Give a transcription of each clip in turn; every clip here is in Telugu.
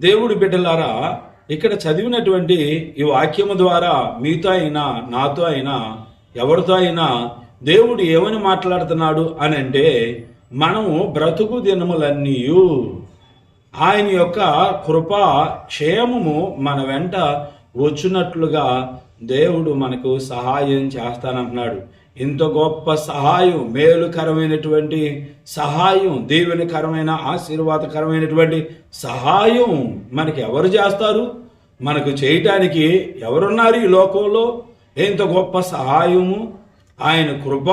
దేవుడి బిడ్డలారా ఇక్కడ చదివినటువంటి ఈ వాక్యము ద్వారా మీతో అయినా నాతో అయినా ఎవరితో అయినా దేవుడు ఏమని మాట్లాడుతున్నాడు అని అంటే మనము బ్రతుకు దినములన్నీ ఆయన యొక్క కృప క్షేమము మన వెంట వచ్చినట్లుగా దేవుడు మనకు సహాయం చేస్తానంటున్నాడు. ఇంత గొప్ప సహాయం మేలుకరమైనటువంటి సహాయం దీవెనకరమైన ఆశీర్వాదకరమైనటువంటి సహాయం మనకి ఎవరు చేస్తారు? మనకు చేయటానికి ఎవరున్నారు ఈ లోకంలో? ఎంత గొప్ప సహాయము? ఆయన కృప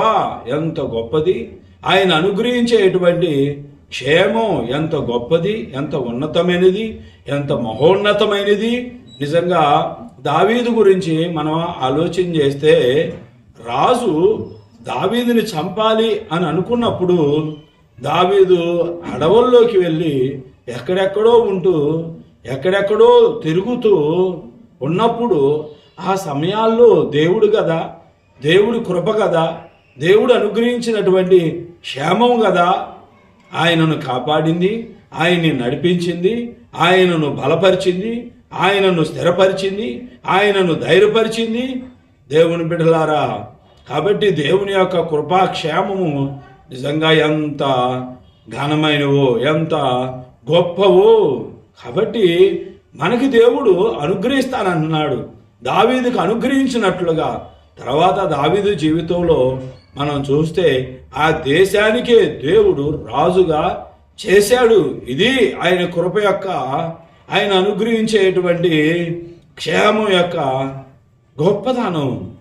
ఎంత గొప్పది? ఆయన అనుగ్రహించేటువంటి క్షేమం ఎంత గొప్పది? ఎంత ఉన్నతమైనది? ఎంత మహోన్నతమైనది? నిజంగా దావీదు గురించి మనం ఆలోచన చేస్తే రాజు దావీదుని చంపాలి అని అనుకున్నప్పుడు దావీదు అడవుల్లోకి వెళ్ళి ఎక్కడెక్కడో ఉంటూ ఎక్కడెక్కడో తిరుగుతూ ఉన్నప్పుడు ఆ సమయాల్లో దేవుడు కదా దేవుడి కృప కదా దేవుడు అనుగ్రహించినటువంటి క్షేమం కదా ఆయనను కాపాడింది ఆయన్ని నడిపించింది ఆయనను బలపరిచింది ఆయనను స్థిరపరిచింది ఆయనను ధైర్యపరిచింది దేవుని బిడ్డలారా కాబట్టి దేవుని యొక్క కృపాక్షేమము నిజంగా ఎంత ఘనమైనవో ఎంత గొప్పవో. కాబట్టి మనకి దేవుడు అనుగ్రహిస్తానంటున్నాడు దావీదుకు అనుగ్రహించినట్లుగా. తర్వాత దావీదు జీవితంలో మనం చూస్తే ఆ దేశానికే దేవుడు రాజుగా చేశాడు. ఇది ఆయన కృప యొక్క ఆయన అనుగ్రహించేటువంటి క్షేమం యొక్క గొప్పదానం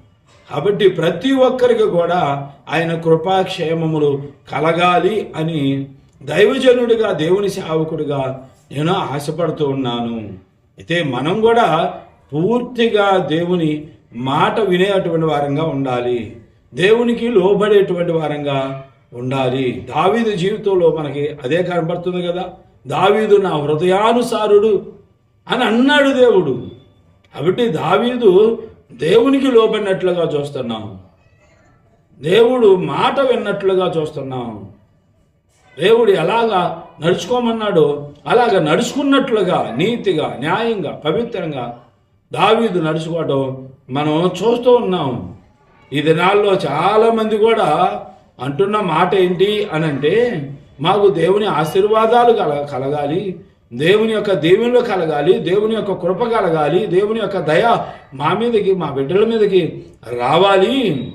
కాబట్టి ప్రతి ఒక్కరికి కూడా ఆయన కృపాక్షేమములు కలగాలి అని దైవజనుడిగా దేవుని సేవకుడిగా నేను ఆశపడుతూ ఉన్నాను. అయితే మనం కూడా పూర్తిగా దేవుని మాట వినేటువంటి వారంగా ఉండాలి. దేవునికి లోబడేటువంటి వారంగా ఉండాలి. దావీదు జీవితంలో మనకి అదే కనపడుతుంది కదా. దావీదు నా హృదయానుసారుడు అని అన్నాడు దేవుడు. కాబట్టి దావీదు దేవునికి లోబడినట్లుగా చూస్తున్నాం. దేవుడు మాట విన్నట్లుగా చూస్తున్నాం. దేవుడు ఎలాగా నడుచుకోమన్నాడో అలాగ నడుచుకున్నట్లుగా నీతిగా న్యాయంగా పవిత్రంగా దావీదు నడుచుకోవడం మనం చూస్తూ ఉన్నాం. ఈ దినాల్లో చాలామంది కూడా అంటున్న మాట ఏంటి అని అంటే మాకు దేవుని ఆశీర్వాదాలు కల కలగాలి. దేవుని యొక్క దేవునిలో కలగాలి దేవుని యొక్క కృప కలగాలి దేవుని యొక్క దయ మా మీదకి మా బిడ్డల మీదకి రావాలి.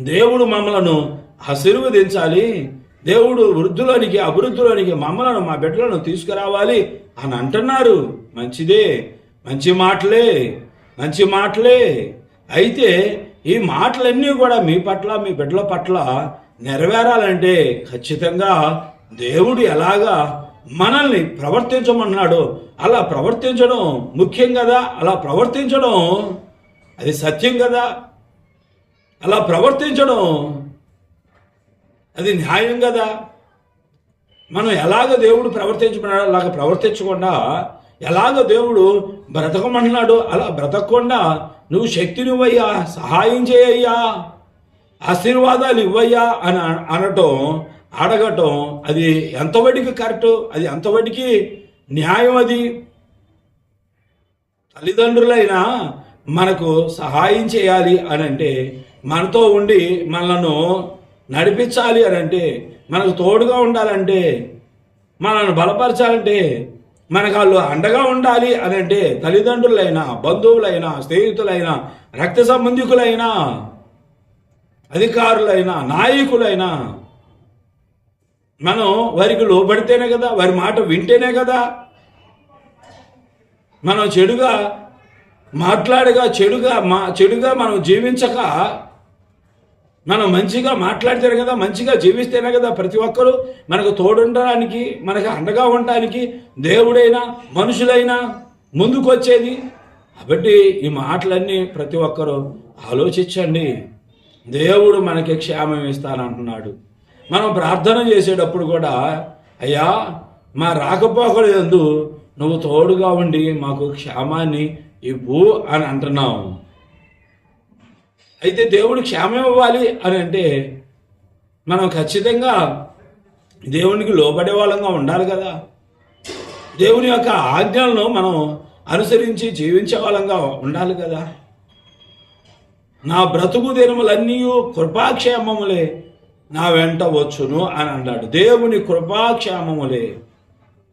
దేవుడు మమ్మలను ఆశీర్వదించాలి. దేవుడు వృద్ధులోనికి అభివృద్ధిలోనికి మమ్మలను మా బిడ్డలను తీసుకురావాలి అని అంటున్నారు. మంచిదే. మంచి మాటలే. మంచి మాటలే. అయితే ఈ మాటలన్నీ కూడా మీ పట్ల మీ బిడ్డల పట్ల నెరవేరాలంటే ఖచ్చితంగా దేవుడు ఎలాగా మనల్ని ప్రవర్తించమన్నాడు. అలా ప్రవర్తించడం ముఖ్యం కదా? అలా ప్రవర్తించడం అది సత్యం కదా? అలా ప్రవర్తించడం అది న్యాయం కదా? మనం ఎలాగ దేవుడు ప్రవర్తించమన్నాడు? అలాగ ప్రవర్తించకుండా ఎలాగ దేవుడు బ్రతకమంటున్నాడు అలా బ్రతకకుండా నువ్వు శక్తినివ్వయ్యా సహాయం చేయయ్యా ఆశీర్వాదాలు ఇవ్వయ్యా అని అనటం అడగటం అది ఎంతవడికి కరెక్ట్ అది ఎంతవడికి న్యాయం అది? తల్లిదండ్రులైనా మనకు సహాయం చేయాలి అని అంటే మనతో ఉండి మనలను నడిపించాలి అని అంటే మనకు తోడుగా ఉండాలంటే మనల్ని బలపరచాలంటే మనకు వాళ్ళు అండగా ఉండాలి అని అంటే తల్లిదండ్రులైనా బంధువులైనా స్నేహితులైనా రక్త సంబంధికులైనా అధికారులైనా నాయకులైనా మనం వారికి లోబడితేనే కదా వారి మాట వింటేనే కదా. మనం చెడుగా మాట్లాడగా చెడుగా మా చెడుగా మనం జీవించక మనం మంచిగా మాట్లాడితేనే కదా మంచిగా జీవిస్తేనే కదా ప్రతి ఒక్కరూ మనకు తోడుండడానికి మనకు అండగా ఉండడానికి దేవుడైనా మనుషులైనా ముందుకు వచ్చేది కాబట్టి ఈ మాటలన్నీ ప్రతి ఒక్కరూ ఆలోచించండి. దేవుడు మనకి క్షేమం ఇస్తానంటున్నాడు. మనం ప్రార్థన చేసేటప్పుడు కూడా అయ్యా మా రాకపోకలు ఎందు నువ్వు తోడుగా ఉండి మాకు క్షేమాన్ని ఇవ్వు అని అంటున్నావు. అయితే దేవుడు క్షేమం ఇవ్వాలి అని అంటే మనం ఖచ్చితంగా దేవునికి లోబడే వాళ్ళంగా ఉండాలి కదా. దేవుని యొక్క ఆజ్ఞలను మనం అనుసరించి జీవించే వాళ్ళంగా ఉండాలి కదా. నా బ్రతుకు దినములన్నీ కృపాక్షేమములే నా వెంట వచ్చును అని అన్నాడు. దేవుని కృపాక్షేమములే.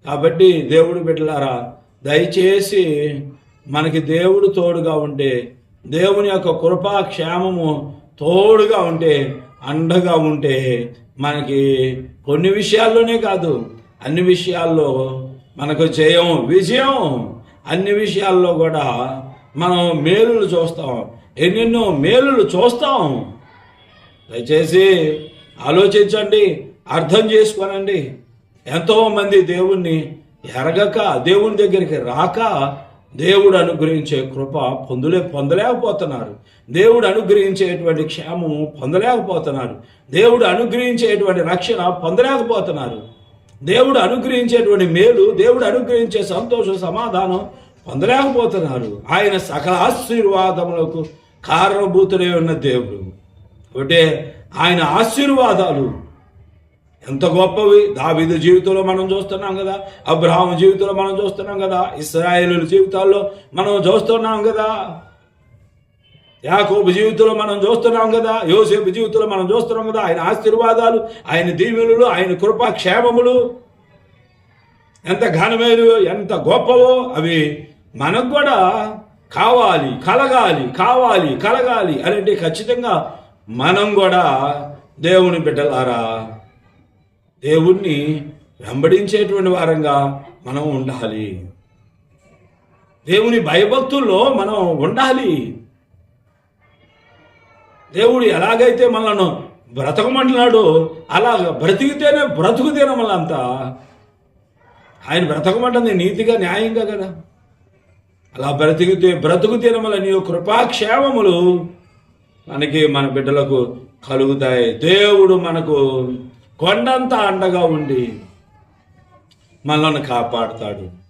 కాబట్టి దేవుడు బిడ్డలారా దయచేసి మనకి దేవుడు తోడుగా ఉంటే దేవుని యొక్క కృపా క్షేమము తోడుగా ఉంటే అండగా ఉంటే మనకి కొన్ని విషయాల్లోనే కాదు అన్ని విషయాల్లో మనకు జయం విజయం. అన్ని విషయాల్లో కూడా మనం మేలులు చూస్తాం. ఎన్నెన్నో మేలులు చూస్తాం. దయచేసి ఆలోచించండి అర్థం చేసుకోనండి. ఎంతోమంది దేవుణ్ణి ఎరగక దేవుని దగ్గరికి రాక దేవుడు అనుగ్రహించే కృప పొందులే పొందలేకపోతున్నారు. దేవుడు అనుగ్రహించేటువంటి క్షేమము పొందలేకపోతున్నారు. దేవుడు అనుగ్రహించేటువంటి రక్షణ పొందలేకపోతున్నారు. దేవుడు అనుగ్రహించేటువంటి మేలు దేవుడు అనుగ్రహించే సంతోషం సమాధానం పొందలేకపోతున్నారు. ఆయన సకల ఆశీర్వాదములకు కారణభూతుడై ఉన్న దేవుడు. ఒకటే ఆయన ఆశీర్వాదాలు. ఎంత గొప్పవి. దావిద జీవితంలో మనం చూస్తున్నాం కదా. అబ్రహాం జీవితంలో మనం చూస్తున్నాం కదా. ఇస్రాయేలు జీవితాల్లో మనం చూస్తున్నాం కదా. యాకోబు జీవితంలో మనం చూస్తున్నాం కదా. యోసేపు జీవితంలో మనం చూస్తున్నాం కదా. ఆయన ఆశీర్వాదాలు ఆయన దీవెనలు ఆయన కృపా క్షేమములు ఎంత ఘనమైన ఎంత గొప్పవో అవి మనకు కూడా కావాలి కలగాలి కావాలి కలగాలి అంటే ఖచ్చితంగా మనం కూడా దేవుని బిడ్డలారా దేవుణ్ణి వెంబడించేటువంటి వారంగా మనం ఉండాలి. దేవుని భయభక్తుల్లో మనం ఉండాలి. దేవుడు ఎలాగైతే మనల్ని బ్రతకమంటున్నాడో అలా బ్రతికితేనే బ్రతుకు తినమలంతా ఆయన బ్రతకమంటుంది నీతిగా న్యాయంగా కదా. అలా బ్రతికితే బ్రతుకు తినమల నీ కృపాక్షేమములు మనకి మన బిడ్డలకు కలుగుతాయి. దేవుడు మనకు కొండంత అండగా ఉండి మనల్ని కాపాడుతాడు.